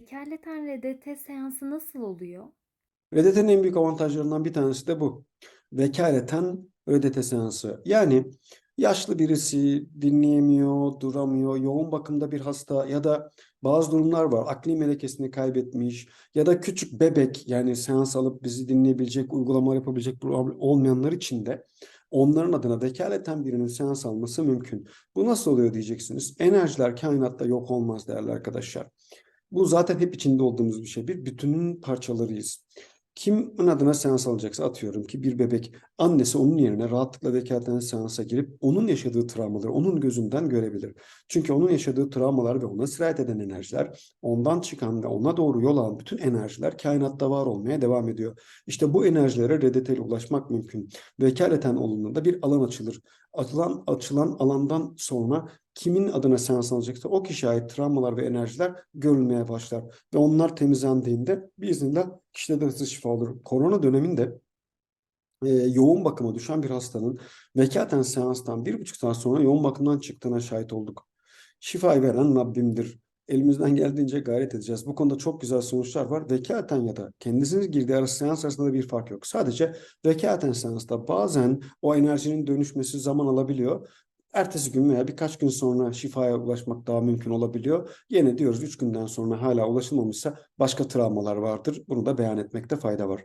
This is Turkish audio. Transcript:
Vekaleten RDT seansı nasıl oluyor? RDT'nin en büyük avantajlarından bir tanesi de bu. Vekaleten RDT seansı. Yani yaşlı birisi dinleyemiyor, duramıyor, yoğun bakımda bir hasta ya da bazı durumlar var. Akli melekesini kaybetmiş ya da küçük bebek yani seans alıp bizi dinleyebilecek, uygulamalar yapabilecek olmayanlar için de onların adına vekaleten birinin seans alması mümkün. Bu nasıl oluyor diyeceksiniz. Enerjiler kainatta yok olmaz değerli arkadaşlar. Bu zaten hep içinde olduğumuz bir şey. Bir bütünün parçalarıyız. Kimin adına seans alacaksa atıyorum ki bir bebek annesi onun yerine rahatlıkla vekaleten seansa girip onun yaşadığı travmaları onun gözünden görebilir. Çünkü onun yaşadığı travmalar ve ona sirayet eden enerjiler ondan çıkan ve ona doğru yol alan bütün enerjiler kainatta var olmaya devam ediyor. İşte bu enerjilere ile ulaşmak mümkün. Vekaleten olduğunda bir alan açılır. Açılan, açılan alandan sonra kimin adına seans alacaksa o kişiye ait travmalar ve enerjiler görülmeye başlar. Ve onlar temizlendiğinde biiznillah kişide de hızlı şifa olur. Korona döneminde e, yoğun bakıma düşen bir hastanın vekaten seanstan bir buçuk saat sonra yoğun bakımdan çıktığına şahit olduk. Şifayı veren Rabbimdir. Elimizden geldiğince gayret edeceğiz. Bu konuda çok güzel sonuçlar var. Vekaten ya da kendisiniz girdiği arası seans arasında da bir fark yok. Sadece vekaten seansta bazen o enerjinin dönüşmesi zaman alabiliyor. Ertesi gün veya birkaç gün sonra şifaya ulaşmak daha mümkün olabiliyor. Yine diyoruz 3 günden sonra hala ulaşılmamışsa başka travmalar vardır. Bunu da beyan etmekte fayda var.